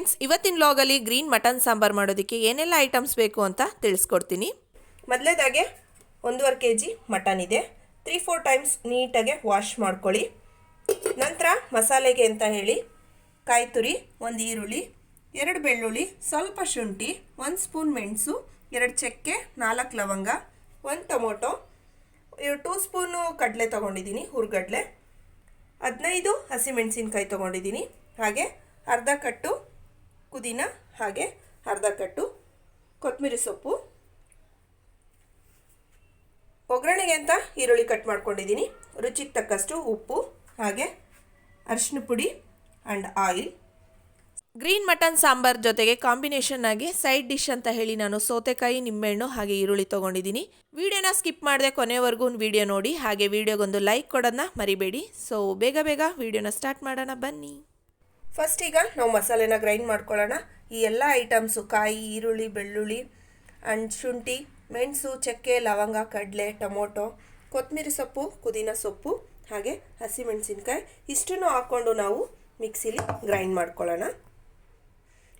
Friends, ಇವತ್ತಿನ ಲಾಗಲ್ಲಿ green mutton sambar ಮಾಡೋದಕ್ಕೆ ಏನೆಲ್ಲ ಐಟಮ್ಸ್ ಬೇಕು ಅಂತ ತಿಳಿಸ್ಕೊಡ್ತೀನಿ. ಮೊದಲೇದಾಗೆ ಒಂದೂವರೆ ಕೆ ಜಿ ಮಟನ್ ಇದೆ. ತ್ರೀ ಫೋರ್ ಟೈಮ್ಸ್ ನೀಟಾಗಿ ವಾಶ್ ಮಾಡ್ಕೊಳ್ಳಿ. ನಂತರ ಮಸಾಲೆಗೆ ಅಂತ ಹೇಳಿ ಕಾಯಿ ತುರಿ ಒಂದು ಈರುಳ್ಳಿ, ಎರಡು ಬೆಳ್ಳುಳ್ಳಿ, ಸ್ವಲ್ಪ ಶುಂಠಿ, ಒಂದು ಸ್ಪೂನ್ ಮೆಣಸು, ಎರಡು ಚಕ್ಕೆ, ನಾಲ್ಕು ಲವಂಗ, ಒಂದು ಟೊಮೊಟೊ ಟೂ ಸ್ಪೂನು ಕಡಲೆ ತೊಗೊಂಡಿದ್ದೀನಿ ಹುರ್ಗಡ್ಲೆ. ಹದಿನೈದು ಹಸಿಮೆಣಸಿನ್ಕಾಯಿ ತೊಗೊಂಡಿದ್ದೀನಿ ಹಾಗೆ ಅರ್ಧ ಕಟ್ಟು ಪುದೀನ, ಹಾಗೆ ಅರ್ಧ ಕಟ್ಟು ಕೊತ್ತಂಬರಿ ಸೊಪ್ಪು. ಒಗ್ಗರಣೆಗೆ ಅಂತ ಈರುಳ್ಳಿ ಕಟ್ ಮಾಡ್ಕೊಂಡಿದ್ದೀನಿ. ರುಚಿಗೆ ತಕ್ಕಷ್ಟು ಉಪ್ಪು, ಹಾಗೆ ಅರಿಶಿನ ಪುಡಿ and oil green mutton sambar ಜೊತೆಗೆ ಕಾಂಬಿನೇಷನ್ ಆಗಿ ಸೈಡ್ ಡಿಶ್ ಅಂತ ಹೇಳಿ ನಾನು ಸೌತೆಕಾಯಿ, ನಿಂಬೆಹಣ್ಣು, ಹಾಗೆ ಈರುಳ್ಳಿ ತೊಗೊಂಡಿದ್ದೀನಿ. ವಿಡಿಯೋನ ಸ್ಕಿಪ್ ಮಾಡಿದೆ ಕೊನೆವರೆಗೂ ವಿಡಿಯೋ ನೋಡಿ. ಹಾಗೆ ವಿಡಿಯೋಗೊಂದು ಲೈಕ್ ಕೊಡೋದನ್ನ ಮರಿಬೇಡಿ. ಸೊ ಬೇಗ ಬೇಗ ವಿಡಿಯೋನ ಸ್ಟಾರ್ಟ್ ಮಾಡೋಣ. ಬನ್ನಿ. ಫಸ್ಟ್ ಈಗ ನಾವು ಮಸಾಲೆನ ಗ್ರೈಂಡ್ ಮಾಡ್ಕೊಳ್ಳೋಣ. ಈ ಎಲ್ಲ ಐಟಮ್ಸು ಕಾಯಿ, ಈರುಳ್ಳಿ, ಬೆಳ್ಳುಳ್ಳಿ ಆ್ಯಂಡ್ ಶುಂಠಿ ಮೆಣಸು, ಚಕ್ಕೆ, ಲವಂಗ, ಕಡಲೆ, ಟೊಮೊಟೊ ಕೊತ್ತಂಬರಿ ಸೊಪ್ಪು, ಪುದೀನ ಸೊಪ್ಪು, ಹಾಗೆ ಹಸಿಮೆಣಸಿನ್ಕಾಯಿ ಇಷ್ಟನ್ನು ಹಾಕ್ಕೊಂಡು ನಾವು ಮಿಕ್ಸಿಲಿ ಗ್ರೈಂಡ್ ಮಾಡ್ಕೊಳ್ಳೋಣ.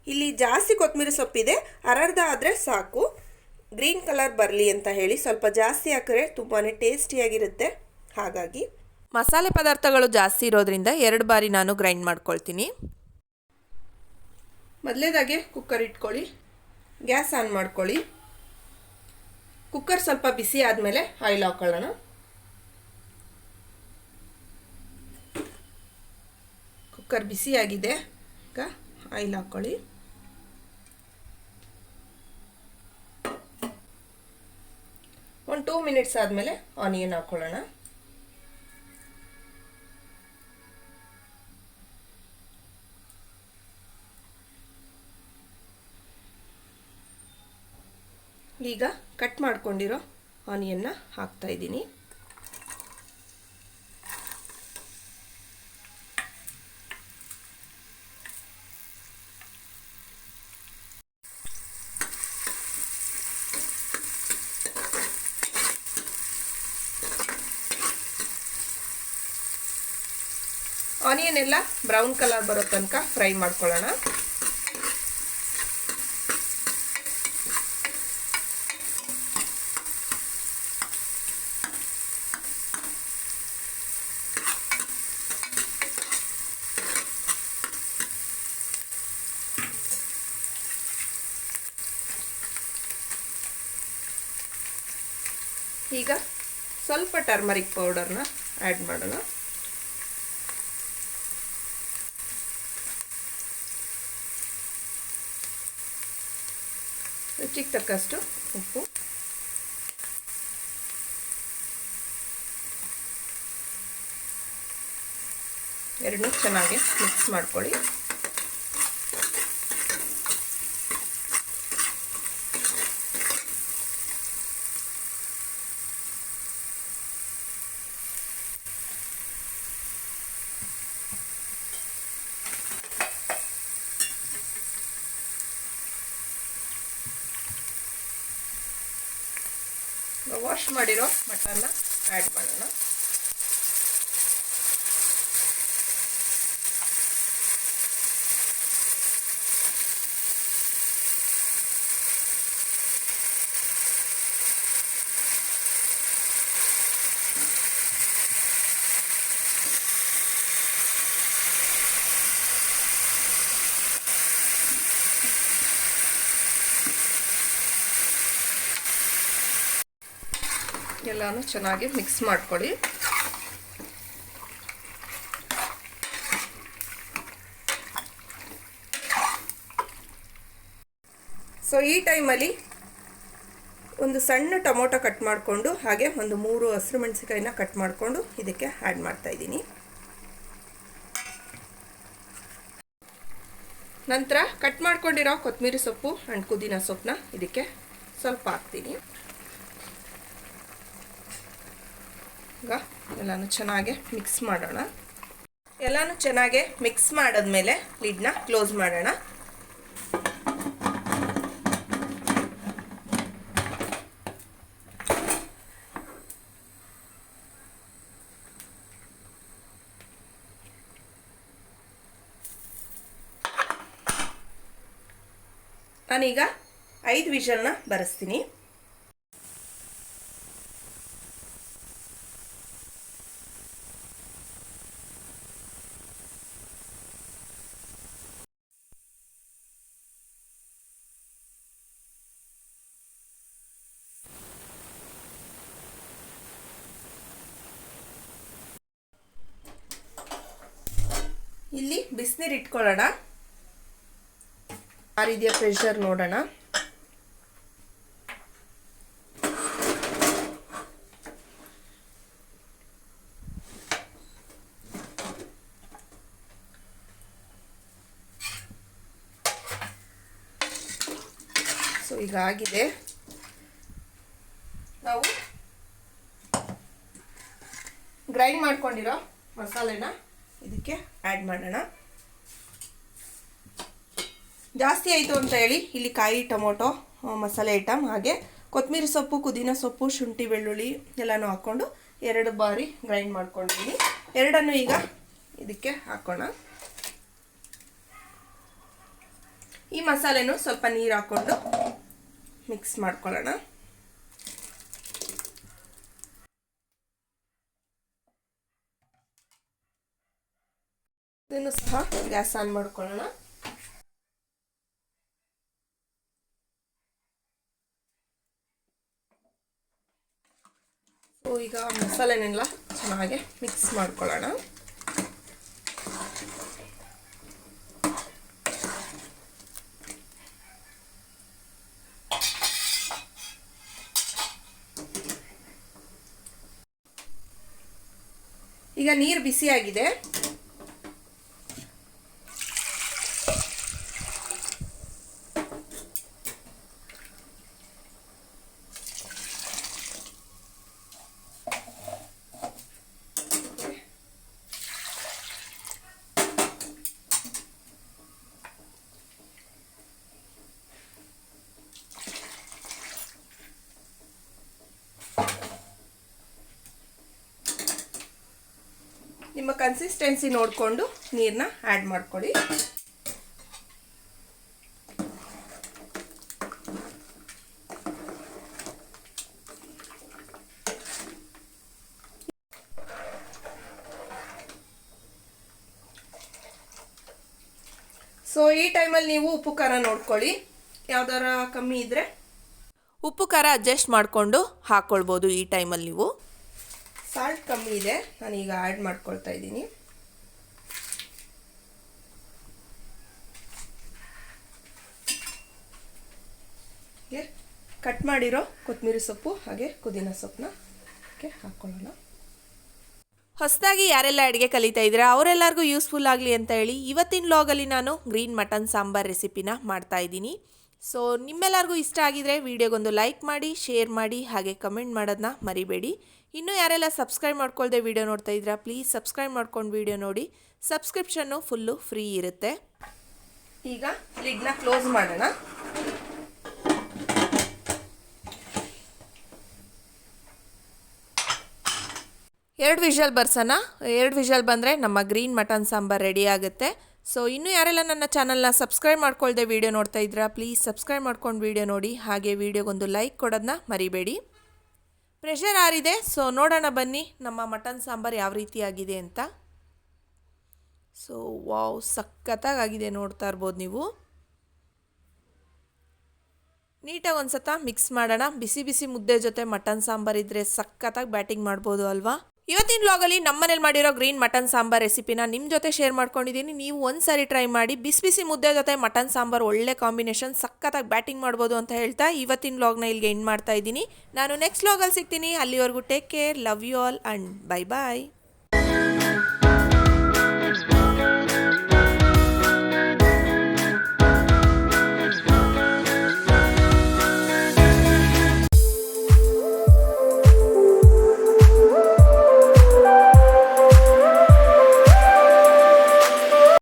ಇಲ್ಲಿ ಜಾಸ್ತಿ ಕೊತ್ತಂಬರಿ ಸೊಪ್ಪಿದೆ. ಅರರ್ಧ ಆದರೆ ಸಾಕು. ಗ್ರೀನ್ ಕಲರ್ ಬರಲಿ ಅಂತ ಹೇಳಿ ಸ್ವಲ್ಪ ಜಾಸ್ತಿ ಹಾಕಿದ್ರೆ ತುಂಬಾ ಟೇಸ್ಟಿಯಾಗಿರುತ್ತೆ ಹಾಗಾಗಿ ಮಸಾಲೆ ಪದಾರ್ಥಗಳು ಜಾಸ್ತಿ ಇರೋದ್ರಿಂದ ಎರಡು ಬಾರಿ ನಾನು ಗ್ರೈಂಡ್ ಮಾಡ್ಕೊಳ್ತೀನಿ. ಮೊದಲೇದಾಗೆ ಕುಕ್ಕರ್ ಇಟ್ಕೊಳ್ಳಿ. ಗ್ಯಾಸ್ ಆನ್ ಮಾಡ್ಕೊಳ್ಳಿ. ಕುಕ್ಕರ್ ಸ್ವಲ್ಪ ಬಿಸಿ ಆದಮೇಲೆ ಆಯಿಲ್ ಹಾಕೊಳ್ಳೋಣ. ಕುಕ್ಕರ್ ಬಿಸಿಯಾಗಿದೆ ಈಗ ಆಯಿಲ್ ಹಾಕ್ಕೊಳ್ಳಿ ಒಂದು ಟೂ ಮಿನಿಟ್ಸ್ ಆದಮೇಲೆ ಆನಿಯನ್ ಹಾಕ್ಕೊಳ್ಳೋಣ ಈಗ ಕಟ್ ಮಾಡ್ಕೊಂಡಿರೋ ಆನಿಯನ್ನ ಹಾಕ್ತಾ ಇದ್ದೀನಿ. ಆನಿಯನ್ ಎಲ್ಲ ಬ್ರೌನ್ ಕಲರ್ ಬರೋ ತನಕ ಫ್ರೈ ಮಾಡ್ಕೊಳ್ಳೋಣ. ಈಗ ಸ್ವಲ್ಪ ಟರ್ಮರಿಕ್ ಪೌಡರ್ನ ಆ್ಯಡ್ ಮಾಡೋಣ. ರುಚಿಗೆ ತಕ್ಕಷ್ಟು ಉಪ್ಪು. ಎರಡನ್ನೂ ಚೆನ್ನಾಗಿ ಮಿಕ್ಸ್ ಮಾಡ್ಕೊಳ್ಳಿ. ವಾಶ್ ಮಾಡಿರೋ ಮಟನ್ನ ಆ್ಯಡ್ ಮಾಡೋಣ. ಎಲ್ಲನೂ ಚೆನ್ನಾಗಿ ಮಿಕ್ಸ್ ಮಾಡ್ಕೊಳ್ಳಿ. ಸೊ ಈ ಟೈಮಲ್ಲಿ ಒಂದು ಸಣ್ಣ ಟೊಮೊಟೊ ಕಟ್ ಮಾಡಿಕೊಂಡು, ಹಾಗೆ ಒಂದು ಮೂರು ಹಸಿರು ಮೆಣಸಿಕಾಯಿನ ಕಟ್ ಮಾಡಿಕೊಂಡು ಇದಕ್ಕೆ ಆ್ಯಡ್ ಮಾಡ್ತಾ ಇದ್ದೀನಿ. ನಂತರ ಕಟ್ ಮಾಡ್ಕೊಂಡಿರೋ ಕೊತ್ತಂಬರಿ ಸೊಪ್ಪು ಅಂಡ್ ಪುದೀನ ಸೊಪ್ಪನ್ನ ಇದಕ್ಕೆ ಸ್ವಲ್ಪ ಹಾಕ್ತೀನಿ. ಈಗ ಎಲ್ಲನೂ ಚೆನ್ನಾಗಿ ಮಿಕ್ಸ್ ಮಾಡೋಣ. ಎಲ್ಲನೂ ಚೆನ್ನಾಗಿ ಮಿಕ್ಸ್ ಮಾಡಿದ್ಮೇಲೆ ಲಿಡ್ನ ಕ್ಲೋಸ್ ಮಾಡೋಣ. ನಾನೀಗ ಐದು ವಿಷಲ್ನ ಬರೆಸ್ತೀನಿ. ಇಲ್ಲಿ ಬಿಸಿನೀರು ಇಟ್ಕೊಳ್ಳೋಣ. ರೀತಿಯ ಪ್ರೆಷರ್ ನೋಡೋಣ. ಸೊ ಈಗ ಆಗಿದೆ. ನಾವು ಗ್ರೈಂಡ್ ಮಾಡ್ಕೊಂಡಿರೋ ಮಸಾಲೆನ ಇದಕ್ಕೆ ಆ್ಯಡ್ ಮಾಡೋಣ. ಜಾಸ್ತಿ ಆಯಿತು ಅಂತ ಹೇಳಿ ಇಲ್ಲಿ ಕಾಯಿ, ಟೊಮೊಟೊ ಮಸಾಲೆ ಐಟಮ್ ಹಾಗೆ ಕೊತ್ತಂಬರಿ ಸೊಪ್ಪು, ಪುದೀನ ಸೊಪ್ಪು, ಶುಂಠಿ, ಬೆಳ್ಳುಳ್ಳಿ ಎಲ್ಲನೂ ಹಾಕ್ಕೊಂಡು ಎರಡು ಬಾರಿ ಗ್ರೈಂಡ್ ಮಾಡ್ಕೊಂಡಿದ್ದೀನಿ. ಎರಡನ್ನು ಈಗ ಇದಕ್ಕೆ ಹಾಕೋಣ. ಈ ಮಸಾಲೆನೂ ಸ್ವಲ್ಪ ನೀರು ಹಾಕ್ಕೊಂಡು ಮಿಕ್ಸ್ ಮಾಡ್ಕೊಳ್ಳೋಣ. ಗ್ಯಾಸ್ ಆನ್ ಮಾಡ್ಕೊಳ್ಳೋಣ. ಸೊ ಈಗ ಮಸಾಲೆನೆಲ್ಲ ಚೆನ್ನಾಗೆ ಮಿಕ್ಸ್ ಮಾಡ್ಕೊಳ್ಳೋಣ. ಈಗ ನೀರು ಬಿಸಿಯಾಗಿದೆ. ನಿಮ್ಮ ಕನ್ಸಿಸ್ಟೆನ್ಸಿ ನೋಡಿಕೊಂಡು ನೀರನ್ನ ಆ್ಯಡ್ ಮಾಡ್ಕೊಳ್ಳಿ. ಸೊ ಈ ಟೈಮಲ್ಲಿ ನೀವು ಉಪ್ಪು ಖಾರ ನೋಡ್ಕೊಳ್ಳಿ. ಯಾವ್ದಾರ ಕಮ್ಮಿ ಇದ್ದರೆ ಉಪ್ಪು ಖಾರ ಅಡ್ಜಸ್ಟ್ ಮಾಡಿಕೊಂಡು ಹಾಕ್ಕೊಳ್ಬೋದು ಈ ಟೈಮಲ್ಲಿ ನೀವು. ಸಾಲ್ಟ್ ಕಮ್ಮಿ ಇದೆ. ನಾನೀಗ ಆ್ಯಡ್ ಮಾಡ್ಕೊಳ್ತಾ ಇದ್ದೀನಿ. ಕಟ್ ಮಾಡಿರೋ ಕೊತ್ತಂಬರಿ ಸೊಪ್ಪು, ಹಾಗೆ ಪುದೀನ ಸೊಪ್ಪನ್ನ ಹಾಕ್ಕೊಳ್ಳೋಣ ಹೊಸದಾಗಿ ಯಾರೆಲ್ಲ ಅಡುಗೆ ಕಲಿತಾ ಇದ್ದೀರಾ, ಅವರೆಲ್ಲರಿಗೂ ಯೂಸ್ಫುಲ್ ಆಗಲಿ ಅಂತ ಹೇಳಿ ಇವತ್ತಿನ ಲಾಗಲ್ಲಿ ನಾನು ಗ್ರೀನ್ ಮಟನ್ ಸಾಂಬಾರ್ ರೆಸಿಪಿನ ಮಾಡ್ತಾ ಇದ್ದೀನಿ. ಸೊ ನಿಮ್ಮೆಲ್ಲರಿಗೂ ಇಷ್ಟ ಆಗಿದ್ರೆ ವಿಡಿಯೋಗೊಂದು ಲೈಕ್ ಮಾಡಿ ಶೇರ್ ಮಾಡಿ, ಹಾಗೆ ಕಮೆಂಟ್ ಮಾಡೋದನ್ನ ಮರಿಬೇಡಿ. ಇನ್ನೂ ಯಾರೆಲ್ಲ ಸಬ್ಸ್ಕ್ರೈಬ್ ಮಾಡ್ಕೊಳ್ದೆ ವಿಡಿಯೋ ನೋಡ್ತಾ ಇದ್ದೀರಾ ಪ್ಲೀಸ್ ಸಬ್ಸ್ಕ್ರೈಬ್ ಮಾಡ್ಕೊಂಡು ವೀಡಿಯೋ ನೋಡಿ. ಸಬ್ಸ್ಕ್ರಿಪ್ಷನ್ನು ಫುಲ್ಲು ಫ್ರೀ ಇರುತ್ತೆ. ಈಗ ಲಿಡ್ನ ಕ್ಲೋಸ್ ಮಾಡೋಣ. ಎರಡು ವಿಷಲ್ ಬರ್ಸೋಣ. ಎರಡು ವಿಷಲ್ ಬಂದರೆ ನಮ್ಮ ಗ್ರೀನ್ ಮಟನ್ ಸಾಂಬಾರ್ ರೆಡಿ ಆಗುತ್ತೆ. ಸೊ ಇನ್ನೂ ಯಾರೆಲ್ಲ ನನ್ನ ಚಾನಲ್ನ ಸಬ್ಸ್ಕ್ರೈಬ್ ಮಾಡ್ಕೊಳ್ದೆ ವೀಡಿಯೋ ನೋಡ್ತಾ ಇದ್ದೀರಾ ಪ್ಲೀಸ್ ಸಬ್ಸ್ಕ್ರೈಬ್ ಮಾಡ್ಕೊಂಡು ವೀಡಿಯೋ ನೋಡಿ. ಹಾಗೆ ವೀಡಿಯೋಗೊಂದು ಲೈಕ್ ಕೊಡೋದನ್ನ ಮರಿಬೇಡಿ. ಪ್ರೆಷರ್ ಆರಿದೆ ಸೊ ನೋಡೋಣ ಬನ್ನಿ ನಮ್ಮ ಮಟನ್ ಸಾಂಬಾರ್ ಯಾವ ರೀತಿ ಆಗಿದೆ ಅಂತ. ಸೊ ವಾವ್ ಸಖತ್ತಾಗಿದೆ ನೋಡ್ತಾ ಇರ್ಬೋದು ನೀವು. ನೀಟಾಗಿ ಒಂದು ಸತ ಮಿಕ್ಸ್ ಮಾಡೋಣ. ಬಿಸಿ ಬಿಸಿ ಮುದ್ದೆ ಜೊತೆ ಮಟನ್ ಸಾಂಬಾರ್ ಇದ್ದರೆ ಸಖತ್ತಾಗಿ ಬ್ಯಾಟಿಂಗ್ ಮಾಡ್ಬೋದು ಅಲ್ವಾ? ಇವತ್ತಿನ ಬ್ಲಾಗಲ್ಲಿ ನಮ್ಮನೇಲಿ ಮಾಡಿರೋ ಗ್ರೀನ್ ಮಟನ್ ಸಾಂಬಾರ್ ರೆಸಿಪಿನ ನಿಮ್ಮ ಜೊತೆ ಶೇರ್ ಮಾಡ್ಕೊಂಡಿದ್ದೀನಿ ನೀವು ಒಂದು ಸಾರಿ ಟ್ರೈ ಮಾಡಿ ಬಿಸಿ ಬಿಸಿ ಮುದ್ದೆ ಜೊತೆ ಮಟನ್ ಸಾಂಬಾರ್ ಒಳ್ಳೆ ಕಾಂಬಿನೇಷನ್ ಸಖತ್ತಾಗಿ ಬ್ಯಾಟಿಂಗ್ ಮಾಡ್ಬೋದು ಅಂತ ಹೇಳ್ತಾ ಇವತ್ತಿನ ಬ್ಲಾಗ್ನ ಇಲ್ಲಿಗೆ ಎಂಡ್ ಮಾಡ್ತಾ ಇದ್ದೀನಿ. ನಾನು ನೆಕ್ಸ್ಟ್ ಬ್ಲಾಗಲ್ಲಿ ಸಿಗ್ತೀನಿ. ಅಲ್ಲಿವರೆಗೂ take care love you all and bye bye